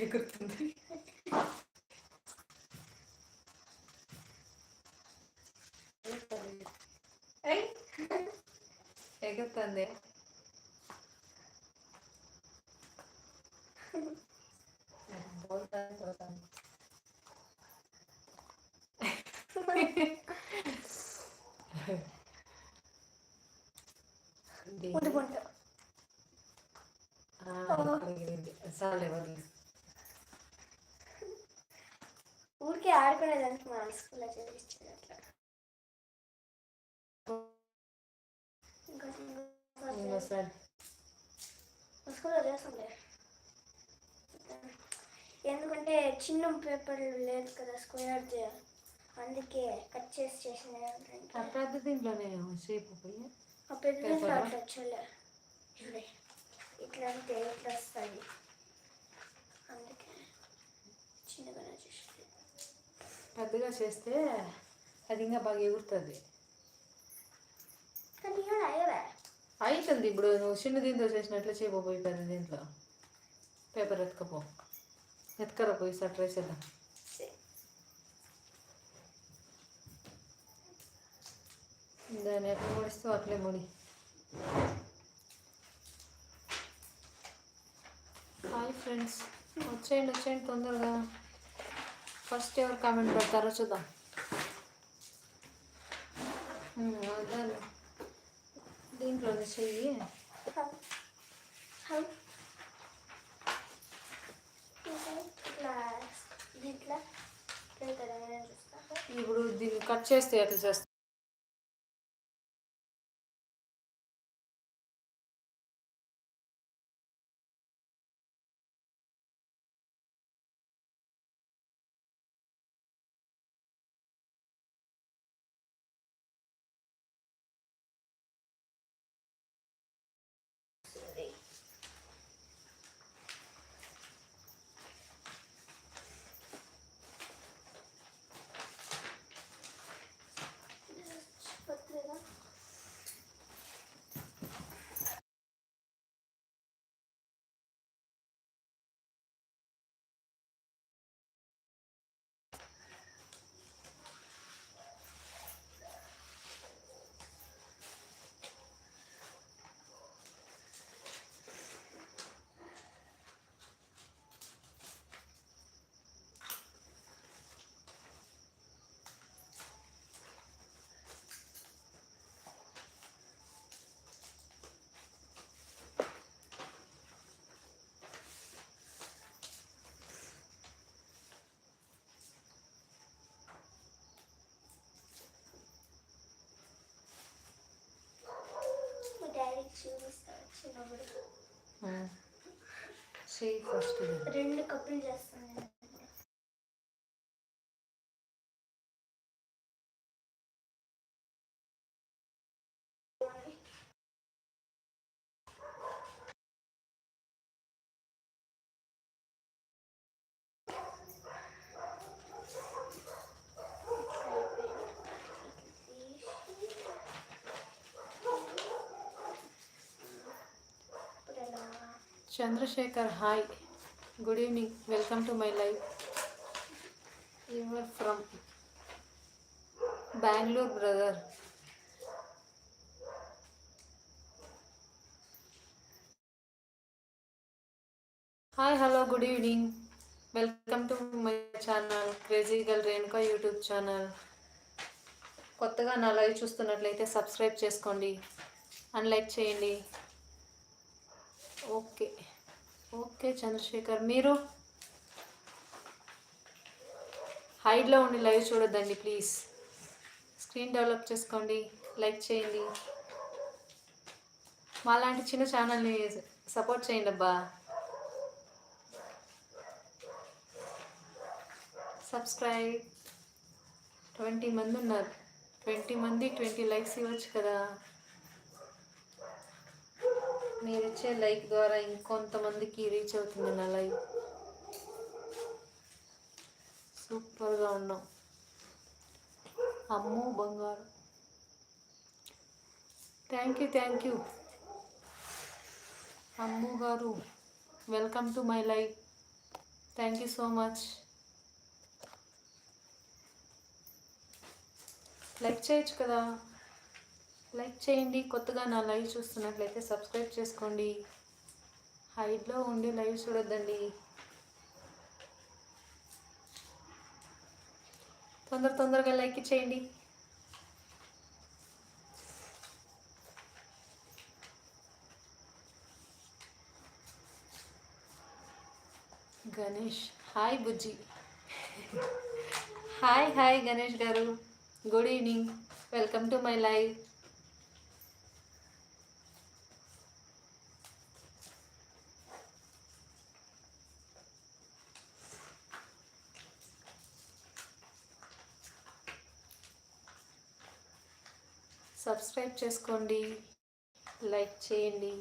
ఎగురుతుంది ఎగురుతుంది పోతాను స్కూల్లో చదివించారు అట్లా స్కూల్లో చేస్తుండే ఎందుకంటే చిన్న పేపర్ లేదు కదా స్క్వేర్ది అందుకే కట్ చేసి చేసింది ఆ పెద్ద దీంట్లోనే షేప్ ఆ పెద్ద? అట్లా వచ్చలే. ఇట్లా అంటే ఇట్లా వస్తాయి? అందుకే. చిన్నగానే చేసింది పెద్దగా చేస్తే అది ఇంకా బాగా ఎగురుతుంది. అవుతుంది ఇప్పుడు నువ్వు చిన్న దీంతో చేసినట్లు చేయబోయి పెద్ద దీంట్లో? పేపర్ ఎత్తుకపో. ఎత్తుకరా పోయి సార్ ట్రై చేద్దాం. దాన్ని ఎట్లా ముడిస్తూ అట్లే ముడి హాయ్ ఫ్రెండ్స్. వచ్చేయండి వచ్చేయండి తొందరగా. ఫస్ట్ ఎవరు కామెంట్ పెడతారో చూద్దాం ఉమ్, వద్దాను దీంట్లోనే చెయ్యి ఇప్పుడు దీన్ని కట్ చేస్తే ఎట్లా చేస్తా చూపిస్తాను ఫస్ట్ రెండు కప్పులు చేస్తాను నేను Chandrashekar hi. Good evening. Welcome to my life. Your from Bengaluru brother. Hi hello good evening. Welcome to my channel crazy girl Renuka YouTube channel. కొత్తగా నా లైవ్ చూస్తున్నట్లయితే సబ్స్క్రైబ్ చేసుకోండి. అండ్ లైక్ చేయండి. ఓకే. ఓకే చంద్రశేఖర్. మీరు? హైడ్లో ఉండి live చూడొద్దండి please. Screen develop చేసుకోండి లైక్ చేయండి. మాలాంటి చిన్న ఛానల్ని సపోర్ట్ చేయండి అబ్బా. సబ్స్క్రైబ్. ట్వంటీ మంది ఉన్నారు. ట్వంటీ మంది ట్వంటీ లైక్స్ ఇవ్వచ్చు కదా. మీరు ఇచ్చే లైక్ ద్వారా ఇంకొంతమందికి రీచ్ అవుతుంది నా లైవ్. సూపర్గా ఉన్నాం. అమ్ము బంగారు. Thank you thank you Ammu గారు welcome to my life thank you so much like చేయొచ్చు కదా? లైక్ చేయండి. కొత్తగా నా లైవ్ చూస్తున్నట్లయితే సబ్స్క్రైబ్ చేసుకోండి. హైట్లో ఉండి లైవ్ చూడొద్దండి. తొందర తొందరగా లైక్ చేయండి. గణేష్ హాయ్ బుజ్జి. హాయ్ హాయ్ గణేష్ గారు. Good evening. Welcome to my live. Subscribe చేసుకోండి. లైక్ చేయండి.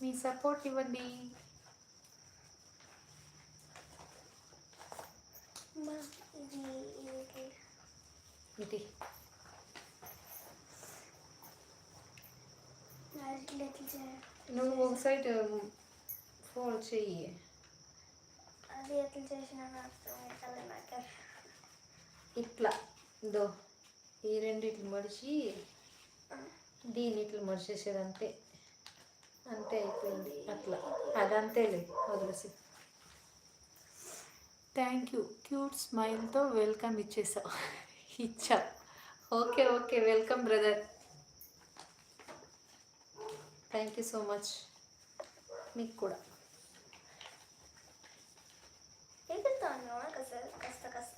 మీ సపోర్ట్ ఇవ్వండి. ఇది నువ్వు ఒక సైడ్ ఫోల్డ్ చెయ్యి. అది ఎట్లా చేసినా ఇట్లా. దో ఈ రెండు ఇట్లు మడిచి దీన్ని ఇట్లు మడిచేసేది అంతే. అంతే అయిపోయింది. అట్లా. అదంతేలే వదిలేసి థ్యాంక్ యూ. క్యూట్ స్మైల్తో వెల్కమ్ ఇచ్చేసావు ఇచ్చా. Okay okay. Welcome brother. Thank you so much. మీకు కూడా. కాస్త కాస్త?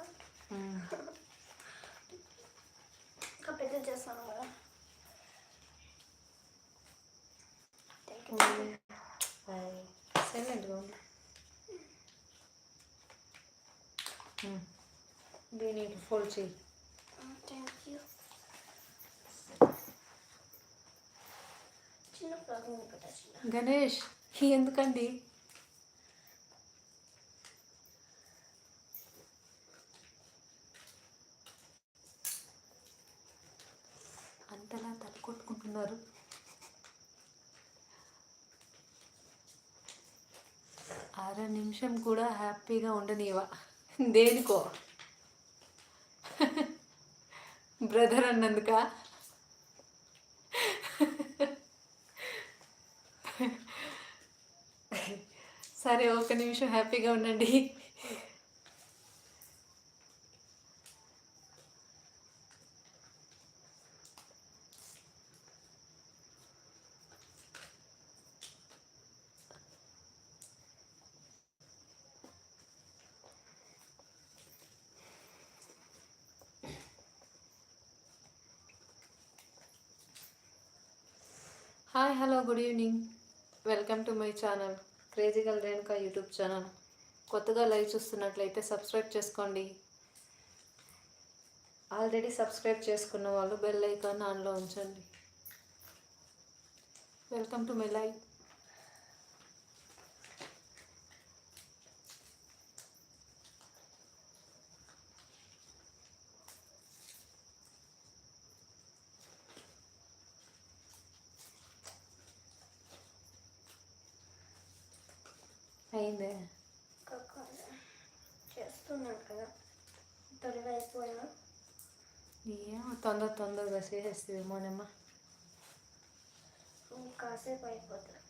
ఇంకా పెద్ద చేస్తాను కదా సైలెంట్గా ఉంది మ్మ్. దీన్ని ఇటు ఫోల్డ్ చేయి థ్యాంక్ యూ చిన్న గణేష్ ఎందుకండి నిమిషం కూడా హ్యాపీగా ఉండనివా దేనికో? బ్రదర్ అన్నందుక? సరే ఒక నిమిషం హ్యాపీగా ఉండండి. Hi hello good evening. Welcome to my channel crazy girl Renuka YouTube channel. కొత్తగా లైవ్ చూస్తున్నట్లయితే సబ్స్క్రైబ్ చేసుకోండి. ఆల్రెడీ సబ్స్క్రైబ్ చేసుకున్న వాళ్ళు బెల్ ఐకాన్ ఆన్లో ఉంచండి. Welcome to my live. అయిందే. చేస్తున్నాను కదా. త్వరగా అయిపోయినా. ఏమో తొందర తొందరగా చేసేస్తుందేమోనమ్మా కాసేపు అయిపోతుంది.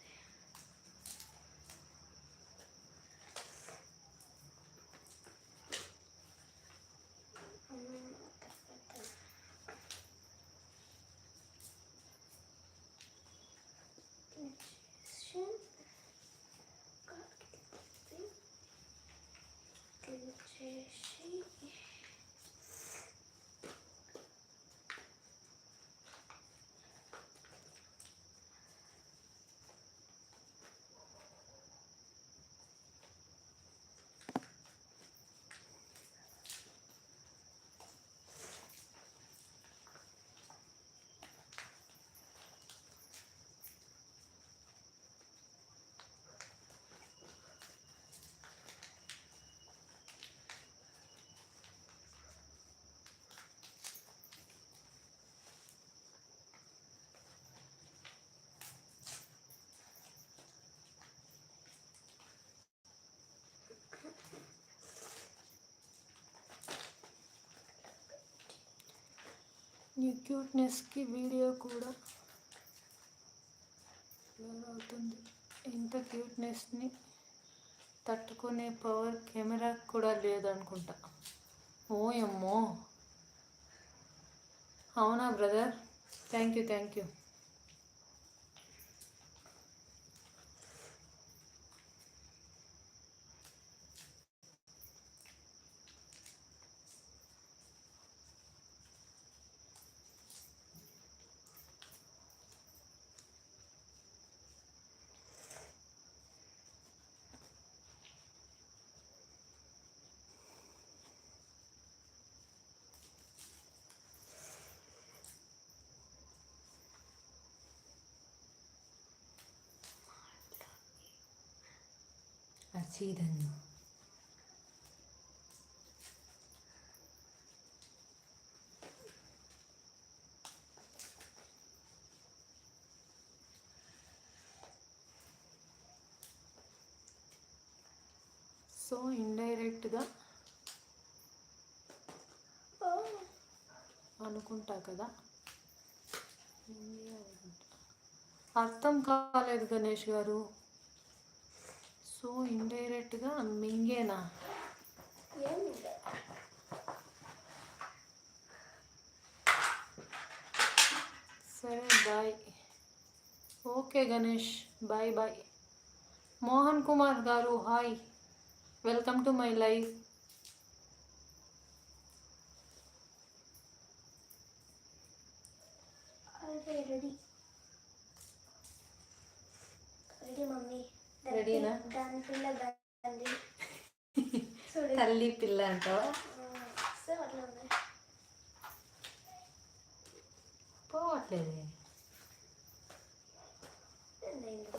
నీ క్యూట్నెస్కి వీడియో కూడా బ్లర్ అవుతుంది. ఇంత క్యూట్నెస్ని తట్టుకునే పవర్ కెమెరా కూడా లేదనుకుంటా. ఓయమ్మో! అవునా brother? Thank you thank you. చీదన్ను so ఇండైరెక్ట్గా అనుకుంటా కదా. అర్థం కాలేదు గణేష్ గారు. సో ఇండైరెక్ట్గా మింగేనా? సరే bye. Okay Ganesh bye bye. Mohan Kumar గారు hi. Welcome to my life అదే రెడీ రెడీ మమ్మీ రెడీనా? దాని పిల్ల చూడు తల్లి పిల్ల అంటావా? పోవట్లేదు ఏందైంది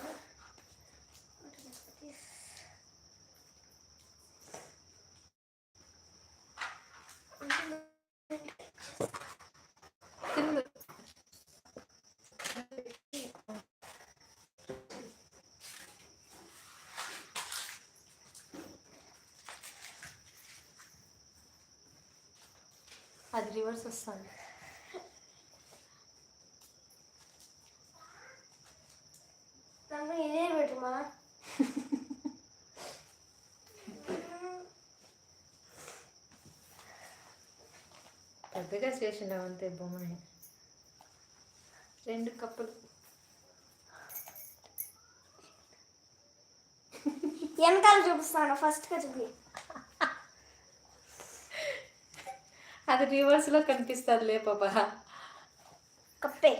కింద అది రివర్స్ వస్తుంది. ఇదే పెట్టుమా పెద్దగా చేసినావు అంతే బొమ్మని. రెండు కప్పులు. వెనకాల చూపిస్తాను ఫస్ట్గా చూపి. అది రివర్స్లో కనిపిస్తుంది లే పాపా. కప్పే.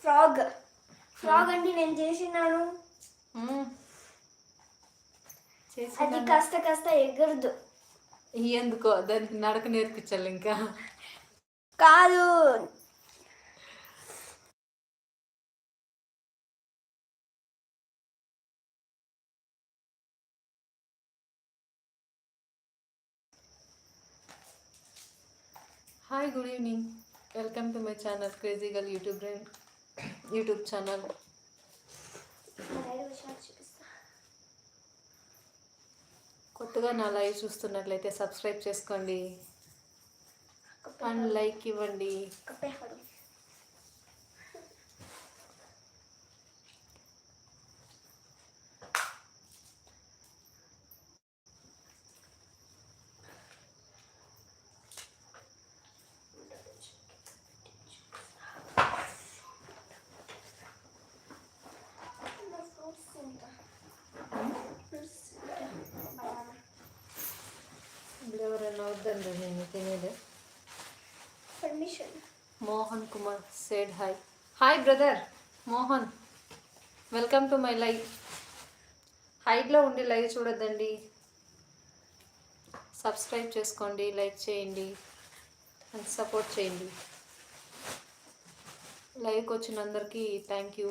ఫ్రాగ్. ఫ్రాగ్ అంటే నేను చేసినాను. అది కాస్త కాస్త ఎగరదు. ఎందుకో దానికి నడక నేర్పించాలి ఇంకా. కాదు hi good evening welcome to my channel crazy girl YouTube YouTube channel కొత్తగా నా లైవ్ చూస్తున్నట్లయితే సబ్స్క్రైబ్ చేసుకోండి. అండ్ లైక్ ఇవ్వండి కప్పే హడు ఇప్పుడు ఎవరైనా వద్దండి నేను తినేది permission Mohan Kumar said hi hi brother Mohan welcome to my live హైట్లో ఉండి లైవ్ చూడొద్దండి. సబ్స్క్రైబ్ చేసుకోండి లైక్ చేయండి అండ్ సపోర్ట్ చేయండి. లైవ్కి వచ్చిన అందరికీ థ్యాంక్ యూ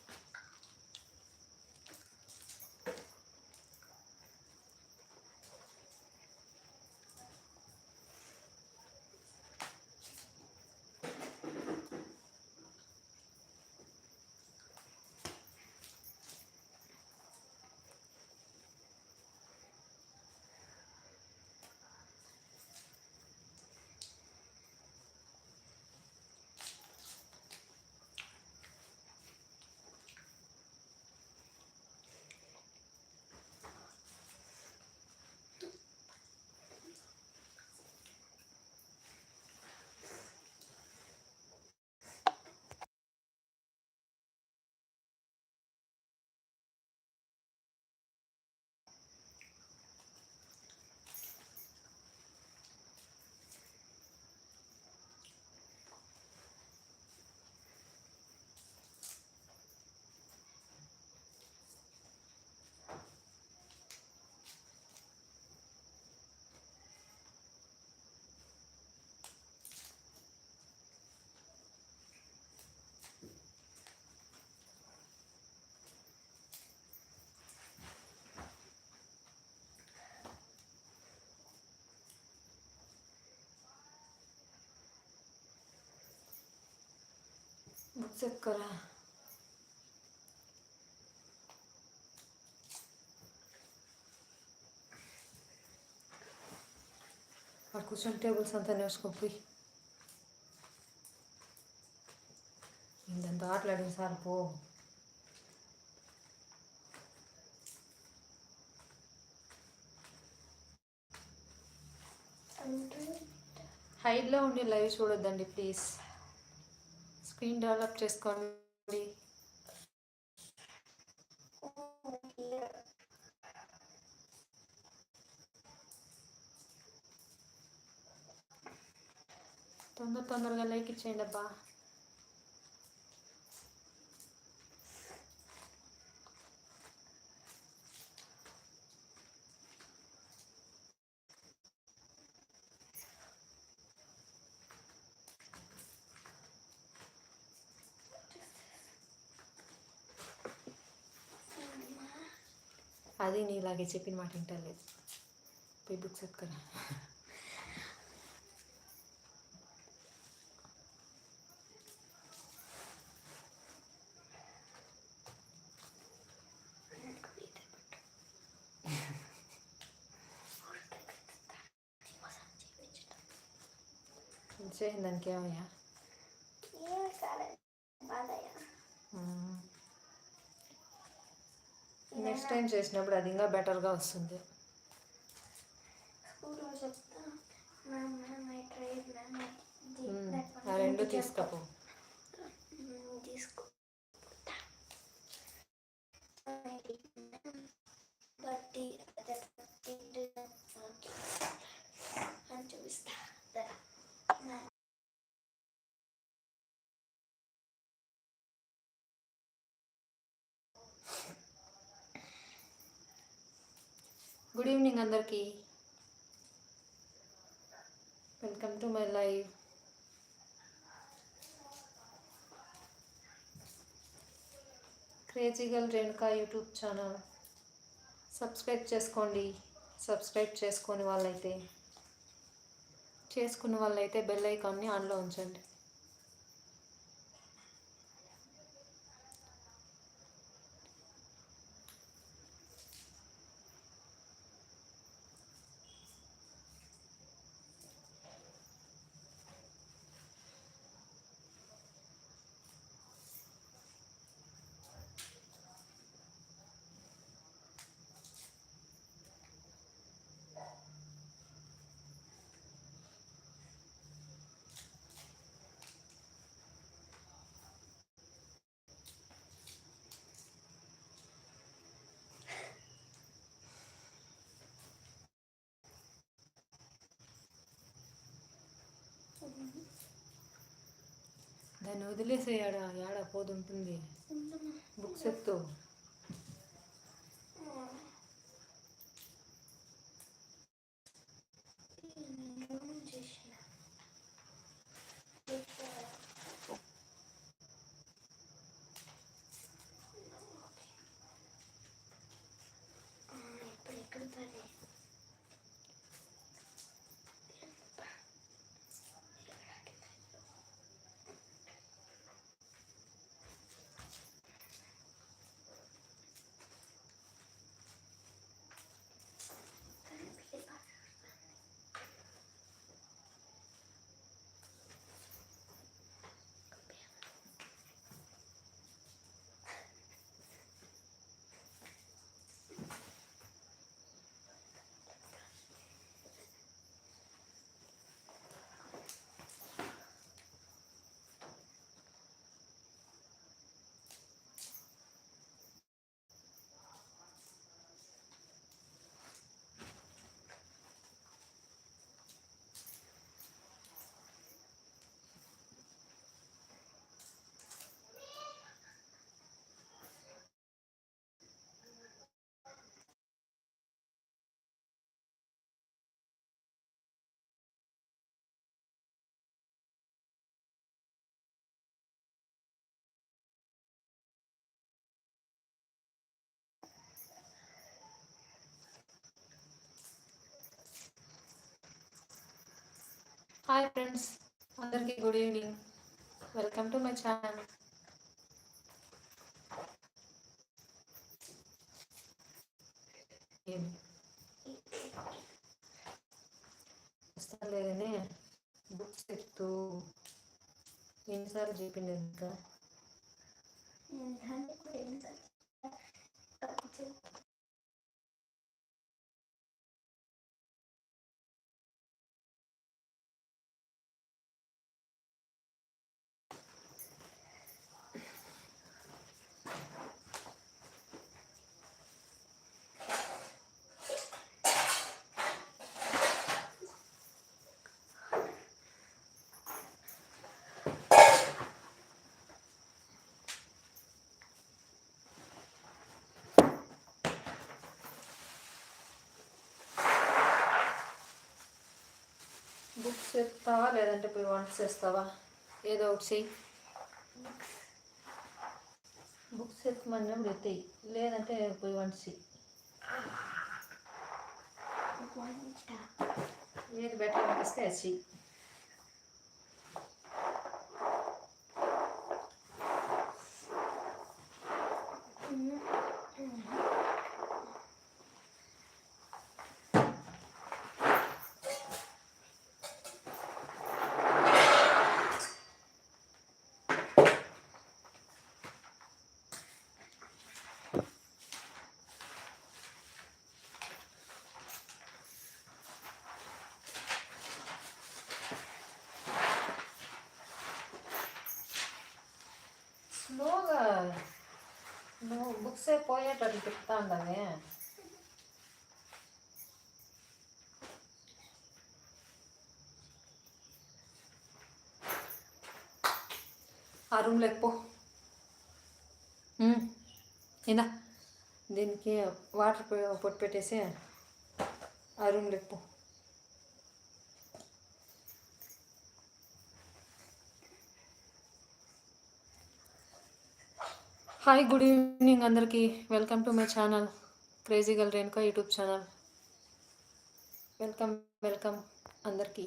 ఎక్కరా ఆ కూర్చొని టేబుల్స్ అంతా నేర్చుకోపోయి ఇంతంత ఆటలాడిన సార్ పో. హైడ్లో ఉండి లైవ్ చూడొద్దండి ప్లీజ్. స్క్రీన్ డెవలప్ చేసుకోండి. తొందర తొందరగా లైక్ ఇచ్చేయండి అబ్బా అది నీలాగే చెప్పిన మాట వింటలేదు పోయి బుక్స్ ఎత్తుకురా చేయండి దానికి ఏమయ్యా ఏం కాలేదు బాధయ్య నెక్స్ట్ టైం చేసినప్పుడు అది ఇంకా బెటర్గా వస్తుంది. ఆ రెండు తీసుకపో. ఈవినింగ్ అందరికీ. Welcome to my live crazy girl Renuka YouTube channel subscribe చేసుకోండి. సబ్స్క్రైబ్ చేసుకొని వాళ్ళైతే చేసుకున్న వాళ్ళైతే బెల్ ఐకాన్ని ఆన్లో ఉంచండి. దాన్ని వదిలేసే ఆడ ఆడ పోతుంటుంది. బుక్స్ ఎత్తు. హాయ్ ఫ్రెండ్స్ అందరికీ good evening welcome to my channel లేదని బుక్స్ చెప్తూ ఎన్నిసార్లు చెప్పింది ఇంకా? బుక్స్ చెప్తావా లేదంటే పోయి వంట చేస్తావా? ఏదో ఒకటి చెయ్యి. బుక్స్ ఎత్తమన్నప్పుడు ఎత్తేయి లేదంటే పోయి వంట చెయ్యి. ఏది బెటర్ అనిపిస్తే అది చెయ్యి. నువ్వు పోయేటట్టు చెప్తా ఉండాలి ఆ రూమ్ లేకపో ఇందా దీనికి వాటర్ పొట్టు పెట్టేసి ఆ రూమ్ లేకపో హాయ్ గుడ్ ఈవినింగ్ అందరికీ. Welcome to my channel crazy girl Renuka YouTube channel welcome welcome అందరికీ.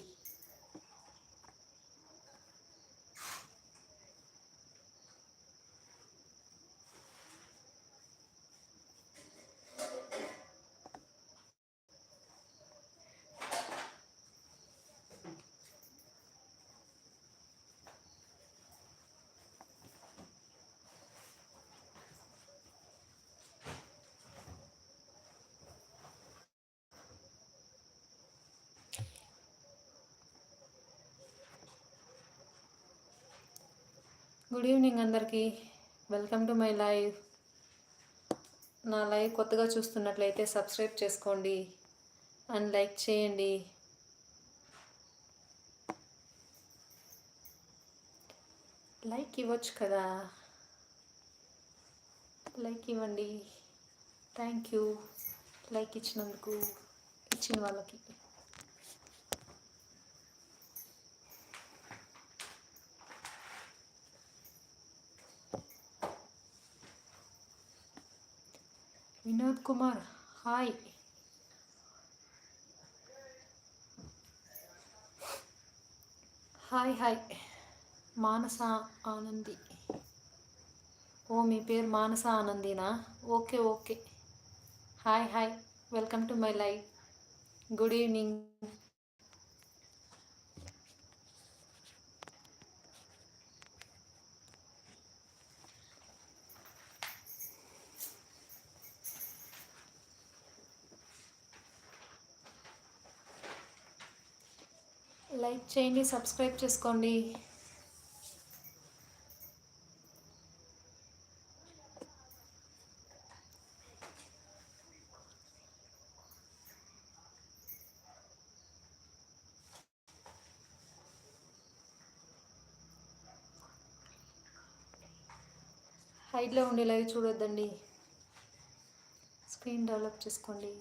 గుడ్ ఈవినింగ్ అందరికీ. వెల్కమ్ టు మై లైవ్ నా లైవ్ కొత్తగా చూస్తున్నట్లయితే సబ్స్క్రైబ్ చేసుకోండి అండ్ లైక్ చేయండి. లైక్ ఇవ్వచ్చు కదా. లైక్ ఇవ్వండి. థ్యాంక్ యూ లైక్ ఇచ్చినందుకు ఇచ్చిన వాళ్ళకి. Vinod Kumar hi hi hi Manasa Anandi ఓ మీ పేరు Manasa ఆనందినా okay okay hi hi welcome to my life good evening like చేయండి సబ్స్క్రైబ్ చేసుకోండి. హైట్లో ఉండే లైవ్ చూడొద్దండి. స్క్రీన్ డెవలప్ చేసుకోండి.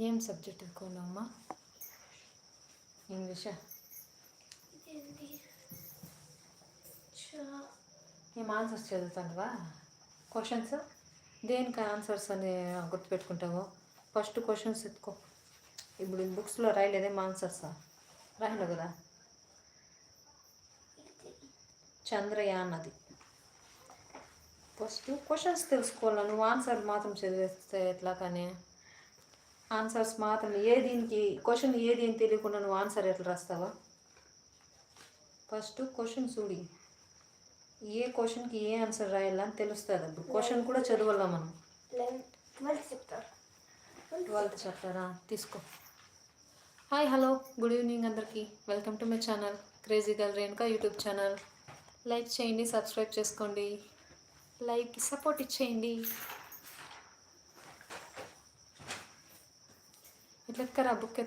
ఏం సబ్జెక్ట్ ఎక్కువమ్మా ఇంగ్లీషా? ఇదేంటి ఏం ఆన్సర్స్ చదువుతానువా? క్వశ్చన్స్ దేనికి ఆన్సర్స్ అని గుర్తుపెట్టుకుంటావు? ఫస్ట్ క్వశ్చన్స్ ఎత్తుకో. ఇప్పుడు బుక్స్లో రాయలేదేం ఆన్సర్సా? రాయలేదు కదా? చంద్రయాన్ అది ఫస్ట్ క్వశ్చన్స్ తెలుసుకోవాలి? నువ్వు ఆన్సర్ మాత్రం చదివేస్తే ఎట్లా కానీ? ఆన్సర్స్ మాత్రం ఏ దీనికి క్వశ్చన్ ఏది అని తెలియకుండా నువ్వు ఆన్సర్ ఎట్లా రాస్తావా? ఫస్ట్ క్వశ్చన్ చూడి. ఏ క్వశ్చన్కి ఏ ఆన్సర్ రాయాలని తెలుస్తుంది. అప్పుడు క్వశ్చన్ కూడా చదవాలా మనం. ట్వెల్త్ చెప్తారు. ట్వెల్త్ చెప్తారా? తీసుకో. Hi hello. గుడ్ ఈవినింగ్ అందరికీ. Welcome to my channel crazy girl Renuka YouTube channel. Like చేయండి సబ్స్క్రైబ్ చేసుకోండి. లైక్ సపోర్ట్ ఇచ్చేయండి. એટલે કરા બુકે